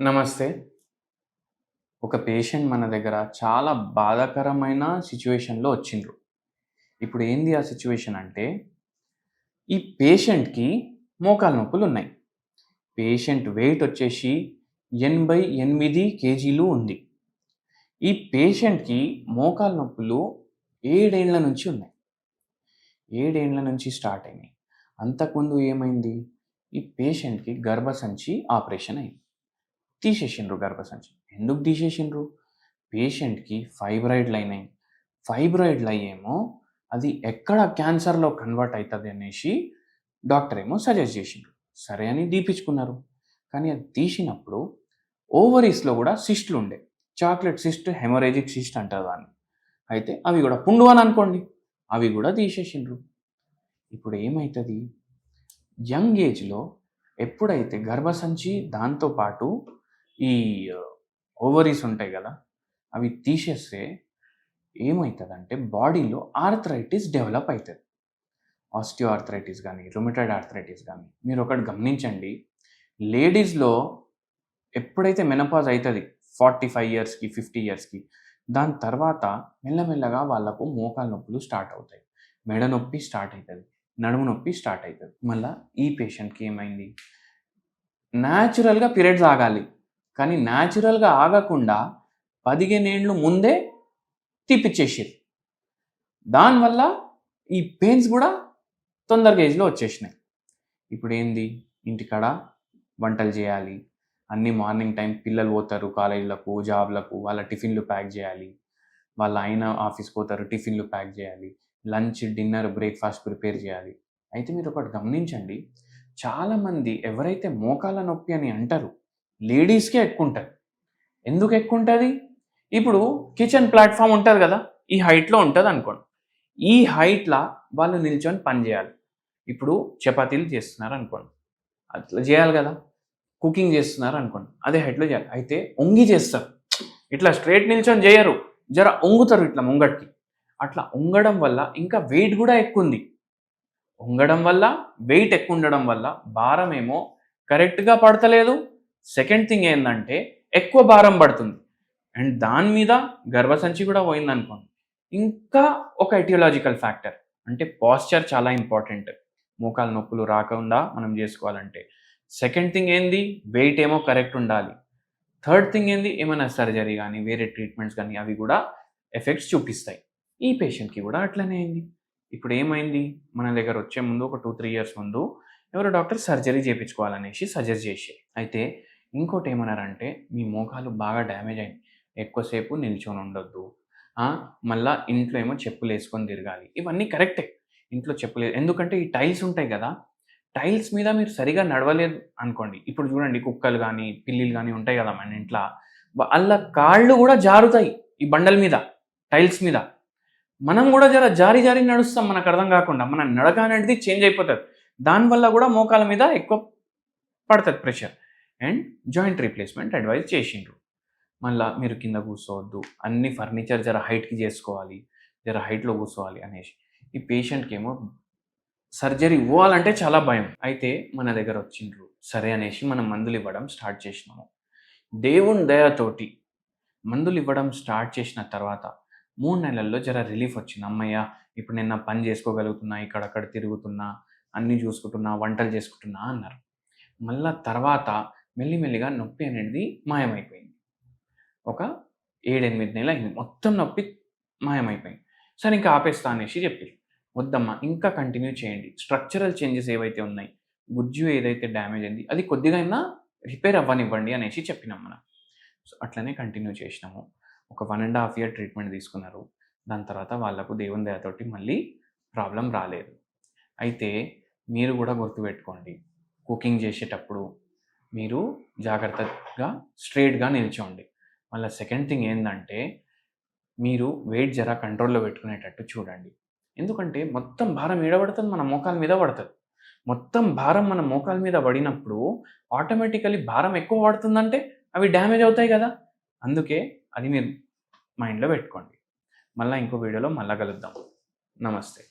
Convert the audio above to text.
నమస్తే. ఒక పేషెంట్ మన దగ్గర చాలా బాధాకరమైన సిచ్యువేషన్లో వచ్చిండ్రు. ఇప్పుడు ఏంది ఆ సిచ్యువేషన్ అంటే ఈ పేషెంట్కి మోకాలు నొప్పులు ఉన్నాయి. పేషెంట్ వెయిట్ వచ్చేసి ఎనభై ఎనిమిది కేజీలు ఉంది. ఈ పేషెంట్కి మోకాలు నొప్పులు ఏడేండ్ల నుంచి ఉన్నాయి. ఏడేండ్ల నుంచి స్టార్ట్ అయినాయి. అంతకుముందు ఏమైంది? ఈ పేషెంట్కి గర్భసంచి ఆపరేషన్ అయింది. తీసేసిండ్రు గర్భసంచి. ఎందుకు తీసేసిండ్రు? పేషెంట్కి ఫైబ్రాయిడ్లు అయినాయి. ఫైబ్రాయిడ్లు అయ్యేమో అది ఎక్కడ క్యాన్సర్లో కన్వర్ట్ అవుతుంది అనేసి డాక్టర్ ఏమో సజెస్ట్ చేసిండ్రు. సరే అని తీపించుకున్నారు కానీ అది తీసినప్పుడు ఓవరీస్లో కూడా సిస్ట్లు ఉండే. చాక్లెట్ సిస్ట్ హెమరేజిక్ సిస్ట్ అంటారు దాన్ని. అయితే అవి కూడా పుండు అని అనుకోండి. అవి కూడా తీసేసిండ్రు. ఇప్పుడు ఏమవుతుంది యంగ్ ఏజ్లో ఎప్పుడైతే గర్భసంచి దాంతోపాటు ఈ ఓవరీస్ ఉంటాయి కదా అవి తీసేస్తే ఏమవుతుందంటే బాడీలో ఆర్థరైటిస్ డెవలప్ అవుతుంది ఆస్టియో ఆర్థరైటిస్ కానీ రుమిటైడ్ ఆర్థరైటిస్ కానీ మీరు ఒకటి గమనించండి. లేడీస్లో ఎప్పుడైతే మెనపాజ్ అవుతుంది ఫార్టీ ఫైవ్ ఇయర్స్కి ఫిఫ్టీ ఇయర్స్కి దాని తర్వాత మెల్లమెల్లగా వాళ్ళకు మోకాల నొప్పులు స్టార్ట్ అవుతాయి. మెడ నొప్పి స్టార్ట్ అవుతుంది నడుము నొప్పి స్టార్ట్ అవుతుంది మళ్ళీ ఈ పేషెంట్కి ఏమైంది? న్యాచురల్గా పీరియడ్స్ ఆగాలి. కానీ న్యాచురల్గా ఆగకుండా పదిహేనేళ్ళు ముందే తీపిచ్చేసారు దానివల్ల ఈ పెయిన్స్ కూడా తొందరగా ఏజ్లో వచ్చేసినాయి. ఇప్పుడు ఏంది? ఇంటికాడ వంటలు చేయాలి. అన్ని మార్నింగ్ టైం పిల్లలు పోతారు కాలేజీలకు జాబ్లకు వాళ్ళ టిఫిన్లు ప్యాక్ చేయాలి. వాళ్ళ ఆయన ఆఫీస్కి పోతారు టిఫిన్లు ప్యాక్ చేయాలి. లంచ్ డిన్నర్ బ్రేక్ఫాస్ట్ ప్రిపేర్ చేయాలి. అయితే మీరు ఒకటి గమనించండి. చాలామంది ఎవరైతే మోకాల నొప్పి అని అంటారు లేడీస్కే ఎక్కువ ఉంటుంది ఎందుకు ఎక్కువ ఉంటుంది ఇప్పుడు కిచెన్ ప్లాట్ఫామ్ ఉంటుంది కదా ఈ హైట్లో ఉంటుంది అనుకోండి. ఈ హైట్లో వాళ్ళు నిల్చొని పని చేయాలి. ఇప్పుడు చపాతీలు చేస్తున్నారు అనుకోండి. అట్లా చేయాలి కదా. కుకింగ్ చేస్తున్నారు అనుకోండి. అదే హైట్లో చేయాలి. అయితే ఒంగి చేస్తారు. ఇట్లా స్ట్రైట్ నిల్చొని చేయరు. జర ఒంగుతారు ఇట్లా ముంగట్కి. అట్లా ఉంగడం వల్ల ఇంకా వెయిట్ కూడా ఎక్కువ ఉంది ఉంగడం వల్ల వెయిట్ ఎక్కువ ఉండడం వల్ల భారం ఏమో కరెక్ట్గా పడతలేదు. సెకండ్ థింగ్ ఏంటంటే ఎక్కువ భారం పడుతుంది. అండ్ దాని మీద గర్భసంచి కూడా పోయింది అనుకోండి ఇంకా ఒక ఎటియోలాజికల్ ఫ్యాక్టర్ అంటే పాస్చర్ చాలా ఇంపార్టెంట్ మోకాల నొప్పులు రాకుండా మనం చేసుకోవాలంటే. సెకండ్ థింగ్ ఏంది? వెయిట్ ఏమో కరెక్ట్ ఉండాలి. థర్డ్ థింగ్ ఏంది? ఏమైనా సర్జరీ కానీ వేరే ట్రీట్మెంట్స్ కానీ అవి కూడా ఎఫెక్ట్స్ చూపిస్తాయి. ఈ పేషెంట్కి కూడా అట్లనే అయింది. ఇప్పుడు ఏమైంది? మన దగ్గర వచ్చే ముందు ఒక టూ త్రీ ఇయర్స్ ముందు ఎవరో డాక్టర్ సర్జరీ చేయించుకోవాలనేసి సజెస్ట్ చేసి అయితే ఇంకోటి ఏమన్నారంటే మీ మోకాలు బాగా డ్యామేజ్ అయింది ఎక్కువసేపు నిల్చొని ఉండొద్దు. మళ్ళా ఇంట్లో ఏమో చెప్పులు వేసుకొని తిరగాలి. ఇవన్నీ కరెక్టే. ఇంట్లో చెప్పులు ఎందుకంటే ఈ టైల్స్ ఉంటాయి కదా టైల్స్ మీద మీరు సరిగా నడవలేదు అనుకోండి. ఇప్పుడు చూడండి కుక్కలు కానీ పిల్లిలు కానీ ఉంటాయి కదా మన ఇంట్లో. వాళ్ళ కాళ్ళు కూడా జారుతాయి ఈ బండల మీద టైల్స్ మీద. మనం కూడా జర జారి జారి నడుస్తాం మనకు అర్థం కాకుండా. మన నడక అనేది చేంజ్ అయిపోతుంది. దానివల్ల కూడా మోకాల మీద ఎక్కువ పడుతుంది pressure. And joint replacement advise చేసిండ్రు. మళ్ళీ మీరు కింద కూర్చోవద్దు అన్ని ఫర్నిచర్ జర హైట్కి చేసుకోవాలి జర హైట్లో కూర్చోవాలి అనేసి. ఈ పేషెంట్కి ఏమో సర్జరీ ఇవ్వాలంటే చాలా భయం. అయితే మన దగ్గర వచ్చిండ్రు సరే అనేసి మనం మందులు ఇవ్వడం స్టార్ట్ చేసినాము. దేవుని దయతోటి మందులు ఇవ్వడం స్టార్ట్ చేసిన తర్వాత మూడు నెలల్లో జర రిలీఫ్ వచ్చింది. అమ్మయ్య ఇప్పుడు నేను నా పని చేసుకోగలుగుతున్నా ఇక్కడక్కడ తిరుగుతున్నా అన్నీ చూసుకుంటున్నా వంటలు చేసుకుంటున్నా అన్నారు. మళ్ళా తర్వాత మెల్లిమెల్లిగా నొప్పి అనేది మాయమైపోయింది. ఒక ఏడెనిమిది నెలలు అయింది. మొత్తం నొప్పి మాయమైపోయింది. సరే ఇంకా ఆపేస్తా అనేసి చెప్పారు. వద్దమ్మా ఇంకా కంటిన్యూ చేయండి. స్ట్రక్చరల్ చేంజెస్ ఏవైతే ఉన్నాయి గుజ్జు ఏదైతే డ్యామేజ్ అయింది అది కొద్దిగా అయినా రిపేర్ అవ్వనివ్వండి అనేసి చెప్పినాం మనం. సో అట్లనే కంటిన్యూ చేసినాము. ఒక one and half year treatment తీసుకున్నారు. దాని తర్వాత వాళ్ళకు దేవుని దయతోటి మళ్ళీ ప్రాబ్లం రాలేదు. అయితే మీరు కూడా గుర్తుపెట్టుకోండి. కుకింగ్ చేసేటప్పుడు మీరు జాగ్రత్తగా స్ట్రేట్గా నిల్చోండి. మళ్ళీ సెకండ్ థింగ్ ఏంటంటే మీరు వెయిట్ జర కంట్రోల్లో పెట్టుకునేటట్టు చూడండి. ఎందుకంటే మొత్తం భారం ఏడబడుతుంది మన మోకాల మీద పడుతుంది. మొత్తం భారం మన మోకాల మీద పడినప్పుడు ఆటోమేటికలీ భారం ఎక్కువ పడుతుందంటే అవి డ్యామేజ్ అవుతాయి కదా. అందుకే అది మీరు మైండ్లో పెట్టుకోండి. మళ్ళీ ఇంకో వీడియోలో మళ్ళీ కలుద్దాం. నమస్తే.